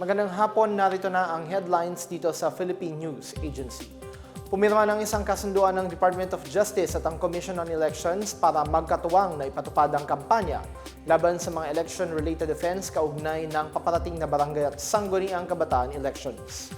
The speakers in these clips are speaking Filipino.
Magandang hapon, narito na ang headlines dito sa Philippine News Agency. Pumirma ng isang kasunduan ng Department of Justice at ang Commission on Elections para magkatuwang na ipatupad ang kampanya laban sa mga election-related offense kaugnay ng paparating na barangay at sangguniang kabataan elections.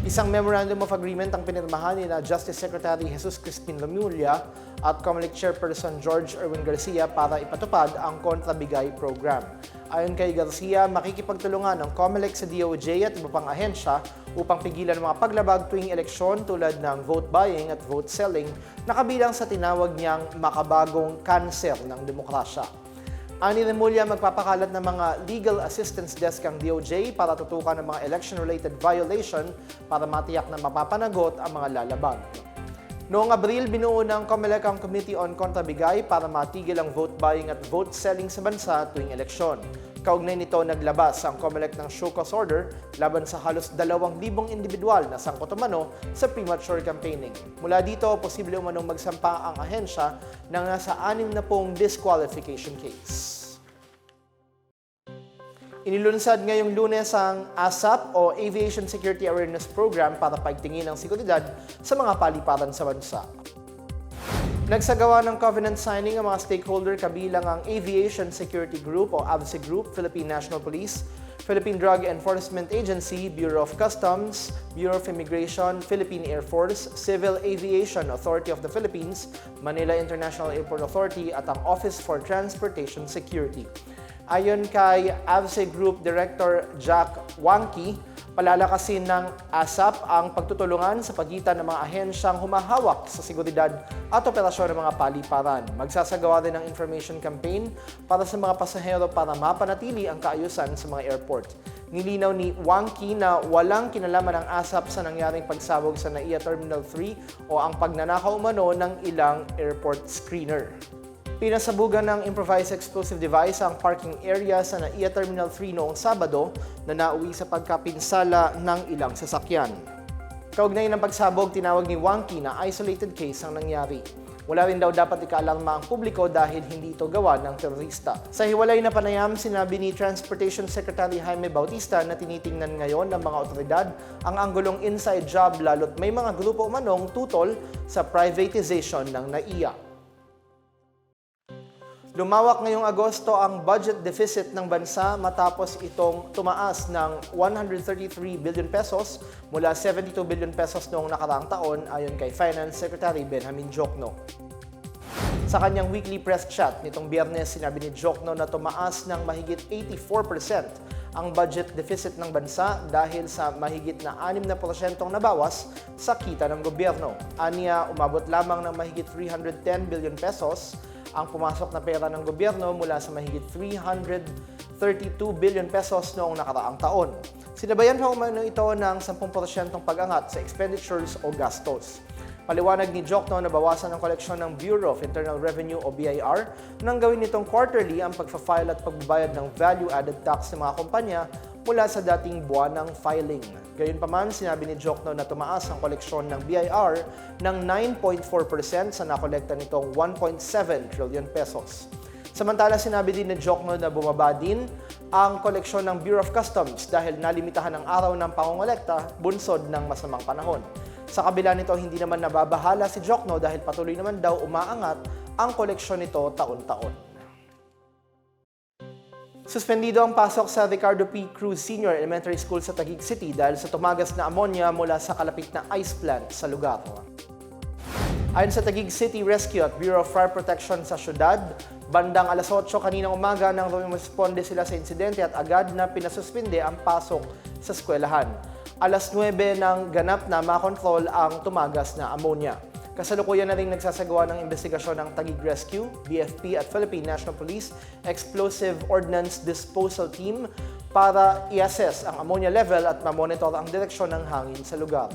Isang Memorandum of Agreement ang pinirmahan ni na Justice Secretary Jesus Crispin Lomulia at Comelec Chairperson George Erwin Garcia para ipatupad ang kontrabigay program. Ayon kay Garcia, makikipagtulungan ng Comelec sa DOJ at iba pang ahensya upang pigilan ang mga paglabag tuwing eleksyon tulad ng vote buying at vote selling na kabilang sa tinawag niyang makabagong kanser ng demokrasya. Ani Remulla magpapakalat ng mga legal assistance desk ang DOJ para tutukan ng mga election-related violation para matiyak na mapapanagot ang mga lalabag. Noong Abril, binuo ng COMELEC ang Committee on Kontrabigay para matigil ang vote buying at vote selling sa bansa tuwing eleksyon. Kaugnay nito, naglabas ang COMELEC ng show cause order laban sa halos 2,000 individual na sangkot umano sa premature campaigning. Mula dito, posible umanong magsampa ang ahensya ng nasa 60 na pong disqualification case. Inilunsad ngayong lunes ang ASAP o Aviation Security Awareness Program para paigtingin ang seguridad sa mga paliparan sa bansa. Nagsagawa ng covenant signing ang mga stakeholder kabilang ang Aviation Security Group o AVSE Group, Philippine National Police, Philippine Drug Enforcement Agency, Bureau of Customs, Bureau of Immigration, Philippine Air Force, Civil Aviation Authority of the Philippines, Manila International Airport Authority at ang Office for Transportation Security. Ayon kay AVSE Group Director Jack Wangki, palalakasin ng ASAP ang pagtutulungan sa pagitan ng mga ahensyang humahawak sa seguridad at operasyon ng mga paliparan. Magsasagawa din ng information campaign para sa mga pasahero para mapanatili ang kaayusan sa mga airport. Nilinaw ni Wangki na walang kinalaman ng ASAP sa nangyaring pagsabog sa NAIA Terminal 3 o ang pagnanakaw umano ng ilang airport screener. Pinasabugan ng improvised explosive device ang parking area sa NAIA Terminal 3 noong Sabado na nauwi sa pagkapinsala ng ilang sasakyan. Kaugnay ng pagsabog, tinawag ni Wangki na isolated case ang nangyari. Wala rin daw dapat ikaalarma ang publiko dahil hindi ito gawa ng terorista. Sa hiwalay na panayam, sinabi ni Transportation Secretary Jaime Bautista na tinitingnan ngayon ng mga otoridad ang anggulong inside job lalo't may mga grupo umanong tutol sa privatization ng NAIA. Lumawak ngayong Agosto ang budget deficit ng bansa matapos itong tumaas ng 133 billion pesos mula 72 billion pesos noong nakaraang taon ayon kay Finance Secretary Benjamin Jokno. Sa kanyang weekly press chat nitong biyernes, sinabi ni Jokno na tumaas ng mahigit 84% ang budget deficit ng bansa dahil sa mahigit na 6% nabawas sa kita ng gobyerno. Aniya, umabot lamang ng mahigit 310 billion pesos ang pumasok na pera ng gobyerno mula sa mahigit 332 billion pesos noong nakaraang taon. Sinabayan pa umano ito ng 10% pag-angat sa expenditures o gastos. Paliwanag ni Jokno na bawasan ang koleksyon ng Bureau of Internal Revenue o BIR nang gawin nitong quarterly ang pagfa-file at pagbabayad ng value-added tax ng mga kumpanya mula sa dating buwan ng filing. Gayunpaman, sinabi ni Jokno na tumaas ang koleksyon ng BIR ng 9.4% sa nakolekta nitong 1.7 trillion pesos. Samantala, sinabi din ni Jokno na bumaba din ang koleksyon ng Bureau of Customs dahil nalimitahan ang araw ng pangongolekta bunsod ng masamang panahon. Sa kabila nito, hindi naman nababahala si Jokno dahil patuloy naman daw umaangat ang koleksyon nito taon-taon. Suspendido ang pasok sa Ricardo P. Cruz Senior Elementary School sa Taguig City dahil sa tumagas na ammonia mula sa kalapit na ice plant sa lugar. Ayon sa Taguig City Rescue at Bureau of Fire Protection sa syudad, bandang alas 8 kaninang umaga nang rumisponde sila sa insidente at agad na pinasuspinde ang pasok sa eskwelahan. Alas 9 nang ganap na makontrol ang tumagas na ammonia. Kasalukuyan na rin nagsasagawa ng investigasyon ng Taguig Rescue, BFP at Philippine National Police Explosive Ordnance Disposal Team para i-assess ang ammonia level at mamonitor ang direksyon ng hangin sa lugar.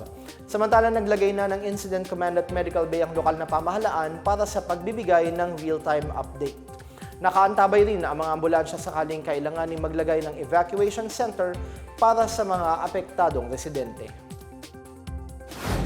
Samantala, naglagay na ng Incident Command at Medical Bay ang lokal na pamahalaan para sa pagbibigay ng real-time update. Nakaantabay rin ang mga ambulansya sakaling kailanganin maglagay ng evacuation center para sa mga apektadong residente.